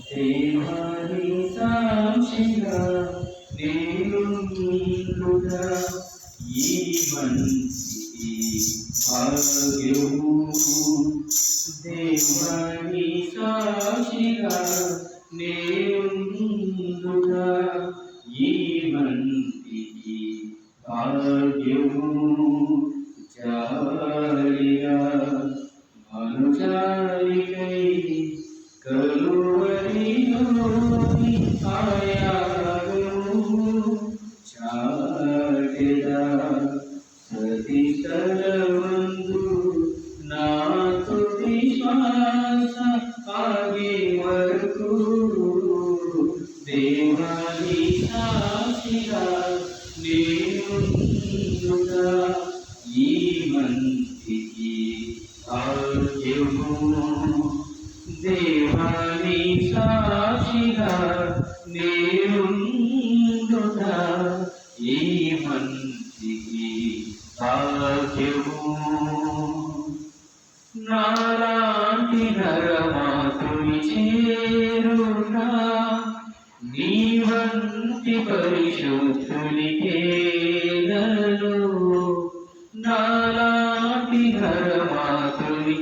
దేవాని సాక్షిగా నేనుండుగా ఈ మంచికి భాగ్యము దేవాని సాక్షిగా నేనుండుగా ఈ మంచికి భాగ్యము జాలిగా మనుజాలికై దేవాని సాక్షిగా నేనుండుగా ఈ పరిశుద్ధునికే నను నాలాంటి నరమాతుని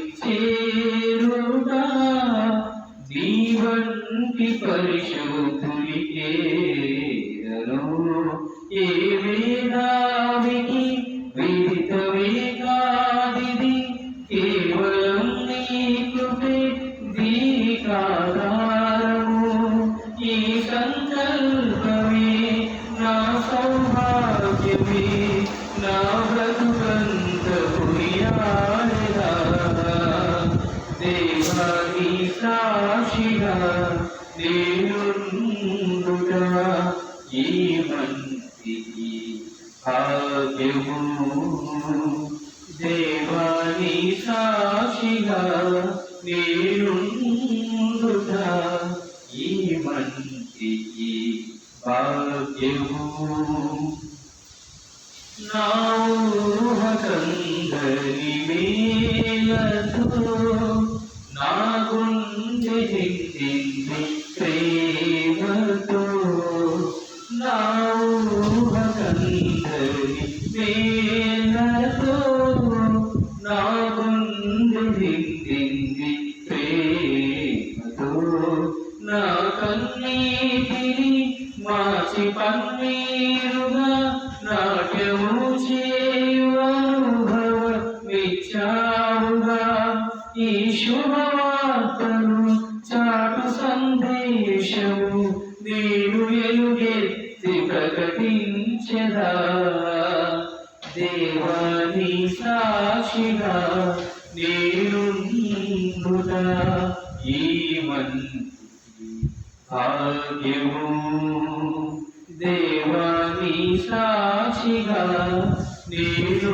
నీ వంటి పరిశుద్ధునికే ఏ వేదా जीवन्ति भाग्यु देवानि साक्षिः वेणुन्दुधा जीवन्ति भाग्यु नाहकन्दरि मेलन సందేశము నేను ఎలుగెత్తి ప్రకటించదా? దేవాని సాక్షిగా నేను ఈ మంచి భాగ్యము దేవాని సాక్షిగా నేను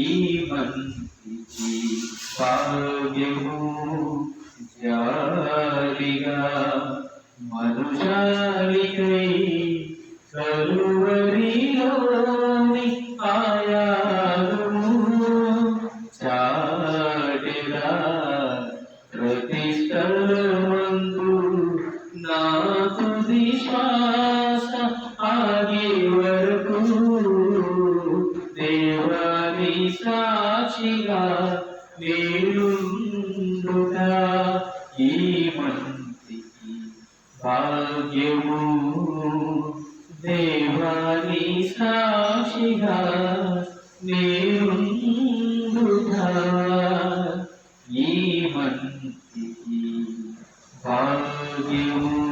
ఈ మంచి భాగ్యము మనుజాలికై కలువరిలోని ఆయాగము చాటిరా ప్రతిష్టమందు నా తుది శ్వాస ఆగే వరకు దేవాని సాక్షిగా నేనుండుగా ఈ మంచికి భాగ్యము దేవాని సాక్షిగా నేనుండుగా ఈ మంచికి భాగ్యము